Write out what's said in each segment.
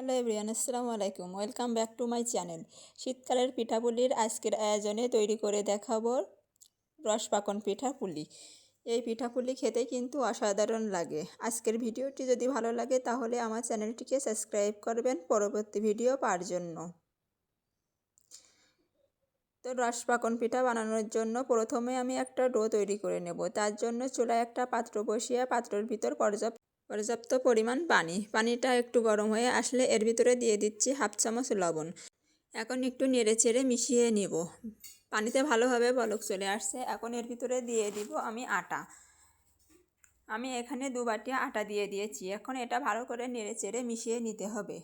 Hello everyone, আসসালামু আলাইকুম। Welcome back to my channel শীতকালের পিঠাপুলির আজকের আয়োজনে তৈরি করে দেখাবো রস পাকন পিঠাপুলি। এই পিঠাপুলি খেতে কিন্তু অসাধারণ লাগে। আজকের ভিডিওটি যদি ভালো লাগে, তাহলে আমার চ্যানেলটিকে সাবস্ক্রাইব করবেন পরবর্তী ভিডিও পাওয়ার জন্য। তো রস পাকন পিঠা বানানোর জন্য প্রথমে আমি একটা ডো তৈরি করে নেব। তার জন্য চুলায় একটা পাত্র বসিয়ে পাত্রের ভিতর পর্যাপ্ত পর্যাপ্ত পরিমাণ পানি। পানিটা একটু গরম হয়ে আসলে এর ভিতরে দিয়ে দিচ্ছি হাফ চামচ লবণ। এখন একটু নেড়ে চেড়ে মিশিয়ে নিব। পানিতে ভালোভাবে বলক চলে আসছে। এখন এর ভিতরে দিয়ে দিব আমি আটা। আমি এখানে দু বাটি আটা দিয়ে দিয়েছি। এখন এটা ভালো করে নেড়ে চেড়ে মিশিয়ে নিতে হবে।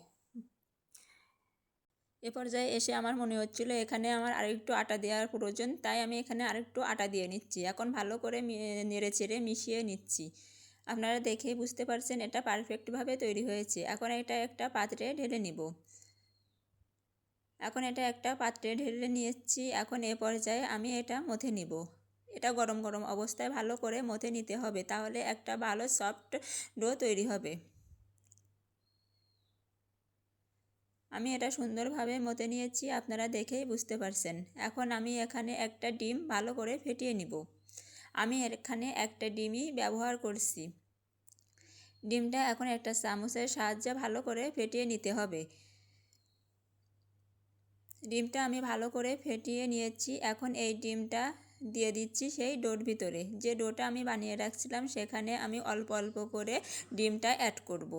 এ পর্যায়ে এসে আমার মনে হচ্ছিল এখানে আমার আরেকটু আটা দেওয়ার প্রয়োজন, তাই আমি এখানে আরেকটু আটা দিয়ে নিচ্ছি। এখন ভালো করে নেড়ে চেড়ে মিশিয়ে নিচ্ছি। আপনারা দেখেই বুঝতে পারছেন এটা পারফেক্টভাবে তৈরি হয়েছে। এখন এটা একটা পাত্রে ঢেলে নিব। এখন এটা একটা পাত্রে ঢেলে নিয়েছি। এখন এ পর্যায়ে আমি এটা মথে নিব। এটা গরম গরম অবস্থায় ভালো করে মথে নিতে হবে, তাহলে একটা ভালো সফট ডো তৈরি হবে। আমি এটা সুন্দরভাবে মতে নিয়েছি, আপনারা দেখেই বুঝতে পারছেন। এখন আমি এখানে একটা ডিম ভালো করে ফেটিয়ে নিব। আমি এখানে একটা ডিমই ব্যবহার করছি। ডিমটা এখন একটা চামচের সাহায্যে ভালো করে ফেটিয়ে নিতে হবে। ডিমটা আমি ভালো করে ফেটিয়ে নিয়েছি। এখন এই ডিমটা দিয়ে দিচ্ছি সেই ডোর ভিতরে। যে ডোটা আমি বানিয়ে রাখছিলাম, সেখানে আমি অল্প অল্প করে ডিমটা অ্যাড করব।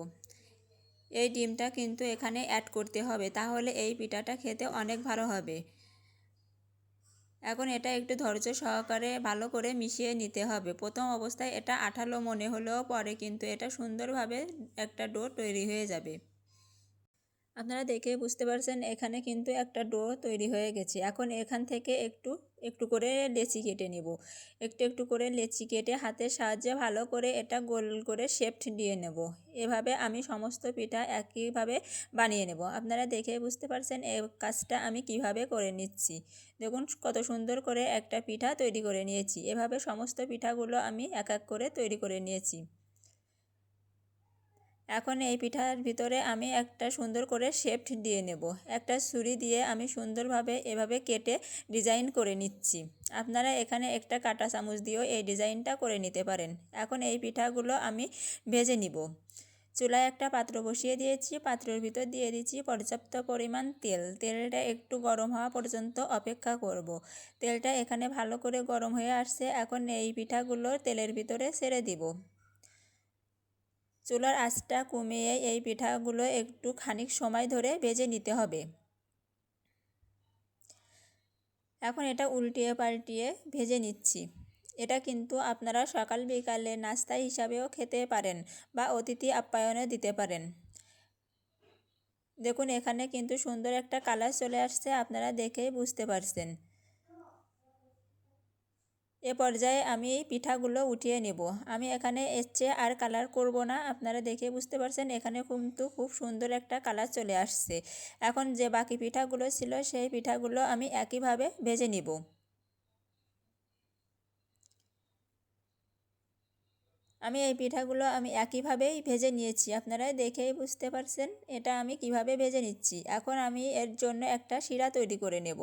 এই ডিমটা কিন্তু এখানে অ্যাড করতে হবে। তাহলে এই পিঠাটা খেতে অনেক ভালো হবে। এখন এটা একটু ধৈর্য সহকারে ভালো করে মিশিয়ে নিতে হবে। প্রথম অবস্থায় এটা আঠালো মনে হলেও পরে কিন্তু এটা সুন্দরভাবে একটা ডো তৈরি হয়ে যাবে। আপনারা দেখে বুঝতে পারছেন এখানে কিন্তু একটা ডো তৈরি হয়ে গেছে। এখন এখান থেকে একটু একটু করে লেচি কেটে নেব। একটু একটু করে লেচি কেটে হাতের সাহায্যে ভালো করে এটা গোল করে শেপট দিয়ে নেব। এভাবে আমি সমস্ত পিঠা একইভাবে বানিয়ে নেব। আপনারা দেখে বুঝতে পারছেন এই কাজটা আমি কীভাবে করে নিচ্ছি। দেখুন কত সুন্দর করে একটা পিঠা তৈরি করে নিয়েছি। এভাবে সমস্ত পিঠাগুলো আমি এক এক করে তৈরি করে নিয়েছি। এখন এই পিঠার ভিতরে আমি একটা সুন্দর করে শেপট দিয়ে নেব। একটা ছুরি দিয়ে আমি সুন্দরভাবে এভাবে কেটে ডিজাইন করে নিচ্ছি। আপনারা এখানে একটা কাটা চামচ দিয়েও এই ডিজাইনটা করে নিতে পারেন। এখন এই পিঠাগুলো আমি ভেজে নিব। চুলায় একটা পাত্র বসিয়ে দিয়েছি। পাত্রের ভিতর দিয়ে দিচ্ছি পর্যাপ্ত পরিমাণ তেল। তেলটা একটু গরম হওয়া পর্যন্ত অপেক্ষা করব। তেলটা এখানে ভালো করে গরম হয়ে আসছে। এখন এই পিঠাগুলো তেলের ভিতরে ছেড়ে দিব। চুলার আঁচটা কমিয়ে এই পিঠাগুলো একটু খানিক সময় ধরে ভেজে নিতে হবে। এখন এটা উল্টিয়ে পাল্টিয়ে ভেজে নিচ্ছি। এটা কিন্তু আপনারা সকাল বিকালে নাস্তা হিসাবেও খেতে পারেন বা অতিথি আপ্যায়নে দিতে পারেন। দেখুন, এখানে কিন্তু সুন্দর একটা কালার চলে আসছে, আপনারা দেখেই বুঝতে পারছেন। এ পর্যায়ে আমি এই পিঠাগুলো উঠিয়ে নেব। আমি এখানে চেয়ে আর কালার করব না। আপনারা দেখে বুঝতে পারছেন, এখানে কিন্তু খুব সুন্দর একটা কালার চলে আসছে। এখন যে বাকি পিঠাগুলো ছিল, সেই পিঠাগুলো আমি একইভাবে ভেজে নিব। আমি এই পিঠাগুলো আমি একইভাবেই ভেজে নিয়েছি। আপনারা দেখেই বুঝতে পারছেন এটা আমি কীভাবে ভেজে নিচ্ছি। এখন আমি এর জন্য একটা শিরা তৈরি করে নেব।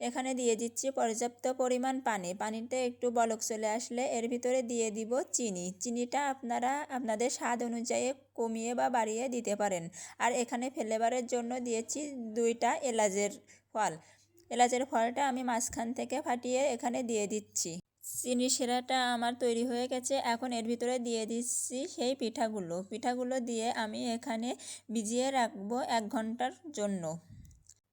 এখানে দিয়ে দিচ্ছি পর্যাপ্ত পরিমাণ পানি। পানিতে একটু বলক চলে আসলে এর ভিতরে দিয়ে দিব চিনি। চিনিটা আপনারা, আপনাদের স্বাদ অনুযায়ী কমিয়ে বা বাড়িয়ে দিতে পারেন। আর এখানে ফ্লেভারের জন্য দিয়েছি দুইটা এলাচের ফল। এলাচের ফলটা আমি মাঝখান থেকে ফাটিয়ে এখানে দিয়ে দিচ্ছি। চিনি সেরাটা আমার তৈরি হয়ে গেছে। এখন এর ভিতরে দিয়ে দিচ্ছি সেই পিঠাগুলো। পিঠাগুলো দিয়ে আমি এখানে ভিজিয়ে রাখব এক ঘণ্টার জন্য।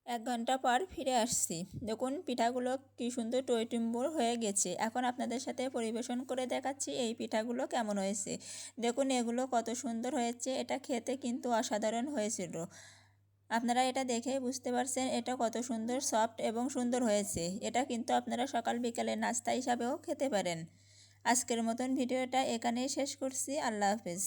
এক ঘণ্টা পর ফিরে আসছি। দেখুন, পিঠাগুলো কী সুন্দর টইটুম্বুর হয়ে গেছে। এখন আপনাদের সাথে পরিবেশন করে দেখাচ্ছি এই পিঠাগুলো কেমন হয়েছে। দেখুন, এগুলো কত সুন্দর হয়েছে। এটা খেতে কিন্তু অসাধারণ হয়েছিল। আপনারা এটা দেখে বুঝতে পারছেন এটা কত সুন্দর, সফট এবং সুন্দর হয়েছে। এটা কিন্তু আপনারা সকাল বিকালে নাস্তা হিসাবেও খেতে পারেন। আজকের মতন ভিডিওটা এখানেই শেষ করছি। আল্লাহ হাফেজ।